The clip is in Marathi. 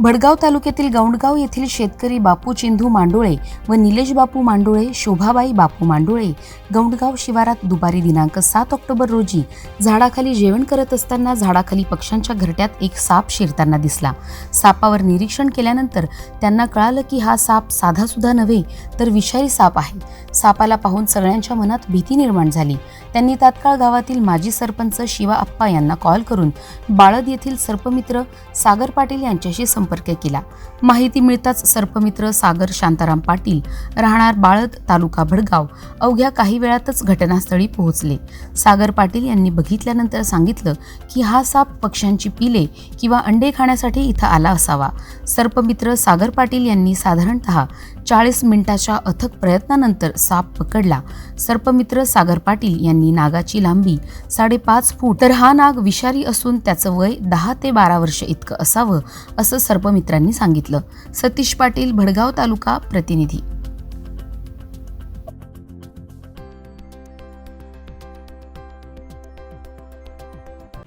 भडगाव तालुक्यातील गौंडगाव येथील शेतकरी बापू चिंधू मांडोळे व निलेश बापू मांडोळे शोभाबाई बापू मांडोळे गौंडगाव शिवारात दुपारी दिनांक सात ऑक्टोबर रोजी झाडाखाली जेवण करत असताना झाडाखाली पक्ष्यांच्या घरट्यात एक साप शिरताना दिसला. सापावर निरीक्षण केल्यानंतर त्यांना कळालं की हा साप साधासुद्धा नव्हे तर विषारी साप आहे. सापाला पाहून सगळ्यांच्या मनात भीती निर्माण झाली. त्यांनी तात्काळ गावातील माजी सरपंच शिवा आप्पा यांना कॉल करून बाळद येथील सर्पमित्र सागर पाटील यांच्याशी संपर्क केला. माहिती मिळताच सर्पमित्र सागर शांताराम पाटील राहणार बाळद तालुका भडगाव अवघ्या काही वेळातच घटनास्थळी पोहोचले. सागर पाटील यांनी बघितल्यानंतर सांगितलं की हा साप पक्ष्यांची पिले किंवा अंडे खाण्यासाठी इथं आला असावा. सर्पमित्र सागर पाटील यांनी साधारणतः चाळीस मिनिटाच्या अथक प्रयत्नानंतर साप पकडला. सर्पमित्र सागर पाटील यांनी नागाची लांबी साडेपाच फूट. तर हा नाग विषारी असून त्याचं वय दहा ते बारा वर्ष इतकं असावं असं सर्पमित्रांनी सांगितलं. सतीश पाटील भडगाव तालुका प्रतिनिधी.